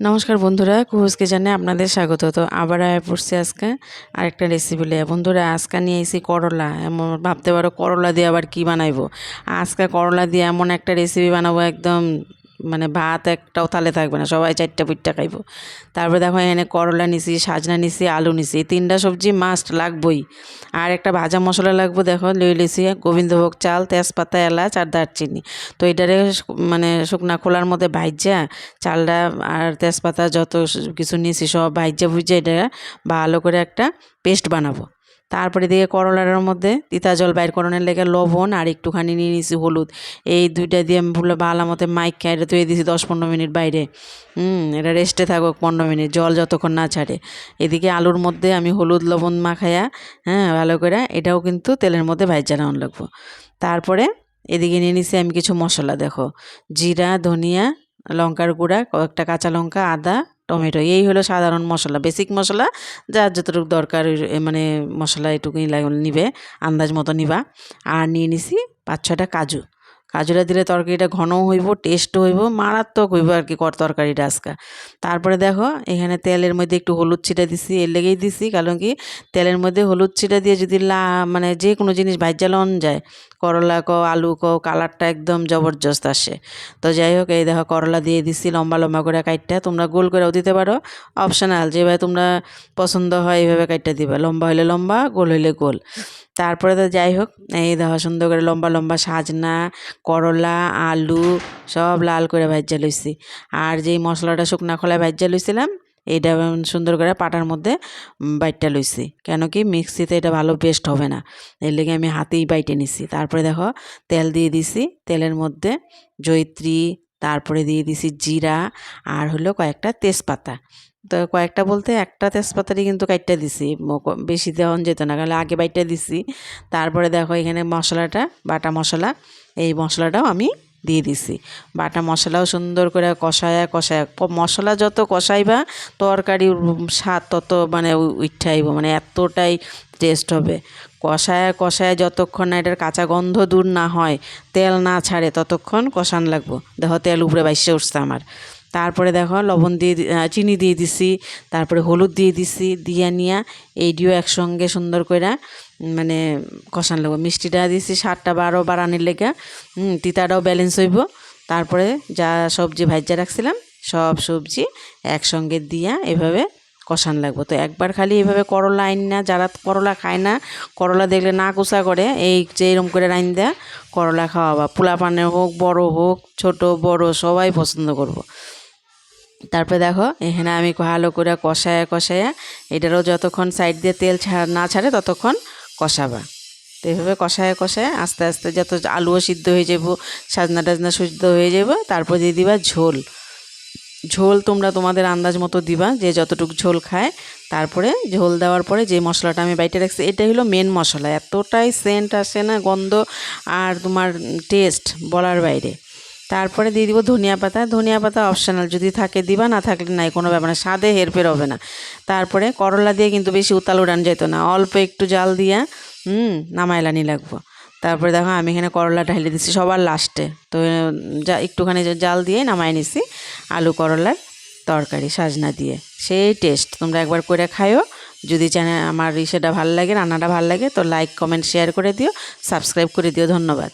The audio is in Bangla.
নমস্কার বন্ধুরা কুহুস জানে আপনাদের স্বাগত। তো আবার আয় পড়ছি আজকে আরেকটা রেসিপি লিয়ে বন্ধুরা, আজকে নিয়ে এসেছি করলা। এমন ভাবতে পারো, করলা দিয়ে আবার কি বানাইবো? আজকে করলা দিয়ে এমন একটা রেসিপি বানাবো একদম মানে ভাত একটাও থালে থাকবে না, সবাই চারটা পিঠটা খাইবো। তারপরে দেখো এখানে করলা নিছি, সাজনা নিছি, আলু নিছি তিনটা সবজি মাস্ট লাগবই। আর একটা ভাজা মশলা লাগবো দেখো, লই লিছি গোবিন্দভোগ চাল, তেজপাতা, এলাচ আর দারচিনি। তো এটারে মানে শুকনা খোলার মধ্যে ভাইজা, চালটা আর তেজপাতা যত কিছু নিছি সব ভাইজা ভুজা এটা ভালো করে একটা পেস্ট বানাবো। তারপরে দিকে করলার মধ্যে তিতা জল বাইর করানোর লেগে লবণ আর একটুখানি নিয়ে নিয়েছি হলুদ। এই দুইটা দিয়ে আমি ভুলে ভালো মতো মাইক খাইরে তুই দিয়েছি দশ পনেরো মিনিট বাইরে। হুম, এটা রেস্টে থাকুক পনেরো মিনিট, জল যতক্ষণ না ছাড়ে। এদিকে আলুর মধ্যে আমি হলুদ লবণ মাখাইয়া হ্যাঁ ভালো করে এটাও কিন্তু তেলের মধ্যে ভাইজা নেওয়ান লাগবো। তারপরে এদিকে নিয়ে নিছি আমি কিছু মশলা, দেখো। জিরা, ধনিয়া, লঙ্কার গুঁড়া, কয়েকটা কাঁচা লঙ্কা, আদা টমেটো, এই হলো সাধারণ মশলা। বেসিক মশলা, যার যতটুকু দরকার মানে মশলা এটুকুই নিবে, আন্দাজ মতো নিবা। আর নিয়ে নিছি পাঁচ ছটা কাজু। কাজুটা দিলে তরকারিটা ঘনও হইব টেস্টও হইব, মারাত্মক হইব আর কি কর তরকারিটা আজকে। তারপরে দেখো, এখানে তেলের মধ্যে একটু হলুদ ছিটা দিছি, এর লেগেই দিছি, কারণ কি তেলের মধ্যে হলুদ ছিটা দিয়ে যদি লা মানে যে কোনো জিনিস ভাজ্যা লন যায়, করলা কো আলু কো কালারটা একদম জবরদস্ত আসে। তো যাই হোক, এই দেখো করলা দিয়ে দিছি, লম্বা লম্বা করে কাইটটা, তোমরা গোল করেও দিতে পারো অপশনাল যেভাবে তোমরা পছন্দ হয় এইভাবে কাইটটা দিবা, লম্বা হইলে লম্বা, গোল হইলে গোল। তারপরে তো যাই হোক, এই দেখো সুন্দর করে লম্বা লম্বা সাজনা, করলা, আলু সব লাল করে ভাজ্যা লইছি। আর যেই মশলাটা শুকনা খোলায় ভাজ্যা লইছিলাম, এইটা সুন্দর করে পাটার মধ্যে বাইটটা লইছি। কেন কি মিক্সিতে এটা ভালো পেস্ট হবে না, এর লেগে আমি হাতেই বাইটে নিছি। তারপরে দেখো তেল দিয়ে দিছি, তেলের মধ্যে জৈত্রী তারপরে দিয়ে দিছি জিরা, আর হলো কয়েকটা তেজপাতা। তো কয়েকটা বলতে একটা তেজপাতারই কিন্তু কাইটটা দিছি। বেশি দেওয়া যেত না, কারণ আগে বাইটটা দিছি। তারপরে দেখো এখানে মশলাটা, বাটা মশলা, এই মশলাটাও আমি দিয়ে দিছি। বাটা মশলাও সুন্দর করে কষায়া কষায়া মশলা যত কষাইবা তরকারির স্বাদ তত মানে উঠাইব মানে এতটাই টেস্ট হবে। কষায় কষায় যতক্ষণ না এটার কাঁচা গন্ধ দূর না হয়, তেল না ছাড়ে ততক্ষণ কষান লাগবো। দেখো তেল উপরে বাইসে উঠছে আমার। তারপরে দেখো লবণ দিয়ে চিনি দিয়ে দিছি, তারপরে হলুদ দিয়ে দিছি, দিয়া নিয়া এইটিও একসঙ্গে সুন্দর করে মানে কষান লাগবো। মিষ্টিটা দিছি সাতটা বারো বাড়ানির লেগে তিতাটাও ব্যালেন্স হইব। তারপরে যা সবজি ভাজ্যা রাখছিলাম, সব সবজি একসঙ্গে দিয়া এভাবে কষান লাগবো। তো একবার খালি এভাবে করলা আইন না যারা করলা খায় না, করলা দেখলে না কুচা করে, এই যে এরম করে রাইন দেয়া, করলা খাওয়াবা। পোলা পানে হোক, বড় হোক, ছোট, বড়, সবাই পছন্দ করব। তারপরে দেখো, এখানে আমি ভালো করে কষায়া কষায়া এটারও যতক্ষণ সাইড দিয়ে তেল না ছাড়ে ততক্ষণ কষাবা। তো এইভাবে কষায় কষায় আস্তে আস্তে যত আলুও সিদ্ধ হয়ে যাব, সাজনা টাজনা সিদ্ধ হয়ে যাব, তারপর দিয়ে দিবা ঝোল। ঝোল তোমরা তোমাদের আন্দাজ মতো দিবা, যে যতটুকু ঝোল খায়, তারপরে ঝোল দেওয়ার পরে যে মশলাটা আমি বাইটে রাখছি, এটা হলো মেন মশলা। এতটাই সেন্ট আসে না গন্ধ আর তোমার টেস্ট বলার বাইরে। তারপরে দিয়ে দিব ধনিয়া পাতা। ধনিয়া পাতা অপশনাল যদি থাকে দিবা, না থাকলে নাই, কোনো ব্যাপার না। স্বাদে হেরফের হবে না। তারপরে করলা দিয়ে কিন্তু বেশি উতাল উড়ান যেত না। অল্প একটু জাল দিয়া, হুম নামাইলানি লাগবো। তারপরে দেখো আমি এখানে করলা ঢাইলে দিচ্ছি সবার লাস্টে তো যা, একটুখানি জাল দিয়ে নামাই নিছি আলু করলার তরকারি সাজনা দিয়ে। সেই টেস্ট তোমরা একবার করে খাইও। যদি চ্যানেল আমার ইসেটা ভালো লাগে, রান্নাটা ভালো লাগে, তো লাইক কমেন্ট শেয়ার করে দিও। সাবস্ক্রাইব করে দিও। ধন্যবাদ।